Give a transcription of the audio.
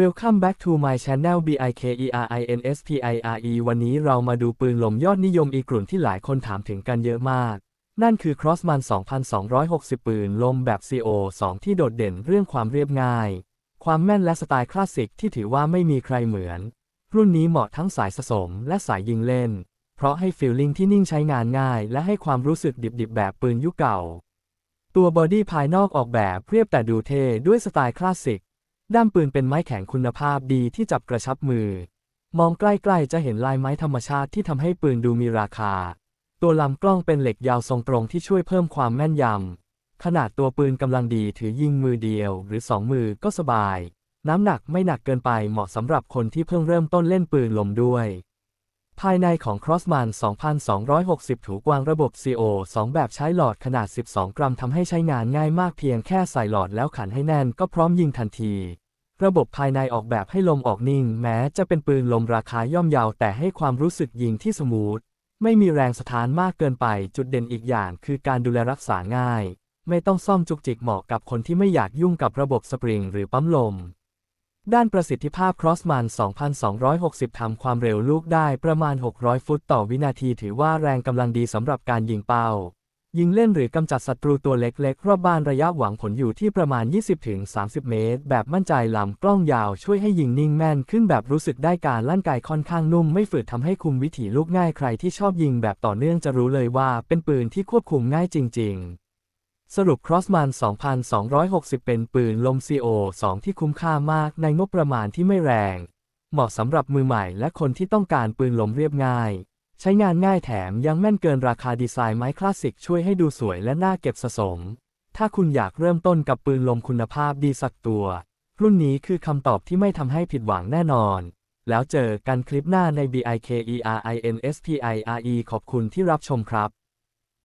Welcome back to my channel BIKERINSPIRE วันนี้เรามาดูปืนลมยอดนิยมอีกกลุ่นที่หลายคนถามถึงกันเยอะมาก นั่นคือ Crossman 2260 ปืนลมแบบ CO2 ที่โดดเด่นเรื่องความเรียบง่าย ความแม่นและสไตล์คลาสสิกที่ถือว่าไม่มีใครเหมือน รุ่นนี้เหมาะทั้งสายสะสมและสายยิงเล่น เพราะให้ฟีลลิ่งที่นิ่งใช้งานง่าย และให้ความรู้สึกดิบๆ แบบปืนยุคเก่า ตัวบอดี้ภายนอกออกแบบเรียบแต่ดูเท่ด้วยสไตล์คลาสสิก ด้ามปืนเป็นไม้แข็งคุณภาพดีที่จับกระชับมือ มองใกล้ๆจะเห็นลายไม้ธรรมชาติที่ทำให้ปืนดูมีราคา ตัวลำกล้องเป็นเหล็กยาวทรงตรงที่ช่วยเพิ่มความแม่นยำ ขนาดตัวปืนกำลังดีถือยิงมือเดียวหรือสองมือก็สบาย น้ำหนักไม่หนักเกินไปเหมาะสำหรับคนที่เพิ่งเริ่มต้นเล่นปืนลมด้วย ภายในของ Crossman 2260 ถูกวางระบบ CO 2 แบบใช้หลอดขนาด 12 กรัมทำให้ใช้งานง่ายมากเพียงแค่ใส่หลอดแล้วขันให้แน่นก็พร้อมยิงทันที ระบบภายในออกแบบให้ลมออกนิ่ง แม้จะเป็นปืนลมราคาย่อมเยาวแต่ให้ความรู้สึกยิงที่สมูท ไม่มีแรงสะท้านมากเกินไป จุดเด่นอีกอย่างคือการดูแลรักษาง่าย ไม่ต้องซ่อมจุกจิกเหมาะกับคนที่ไม่อยากยุ่งกับระบบสปริงหรือปั๊มลม ด้านประสิทธิภาพ Crossman 2260 ทำความเร็วลูกได้ประมาณ 600 ฟุตต่อวินาทีถือว่าแรงกำลังดีสำหรับการยิงเป้า ยิงเล่นหรือกำจัดศัตรูตัวเล็กๆ รอบบ้านระยะหวังผลอยู่ที่ประมาณ 20-30 เมตร แบบมั่นใจลำกล้องยาวช่วยให้ยิงนิ่งแม่นขึ้นแบบรู้สึกได้การลั่นไกค่อนข้างนุ่มไม่ฝืดทำให้คุมวิถีลูกง่ายใครที่ชอบยิงแบบต่อเนื่องจะรู้เลยว่าเป็นปืนที่ควบคุมง่ายจริง ๆ สรุป Crossman 2260 เป็นปืนลม CO 2 ที่คุ้มค่ามากในงบประมาณที่ไม่แรง เหมาะสำหรับมือใหม่และคนที่ต้องการปืนลมเรียบง่าย ใช้งานง่ายแถมยังแม่นเกินราคาดีไซน์ไม้คลาสสิกช่วยให้ดูสวยและน่าเก็บสะสม ถ้าคุณอยากเริ่มต้นกับปืนลมคุณภาพดีสักตัว รุ่นนี้คือคำตอบที่ไม่ทำให้ผิดหวังแน่นอน แล้วเจอกันคลิปหน้าใน BIKERINSPIRE ขอบคุณที่รับชมครับ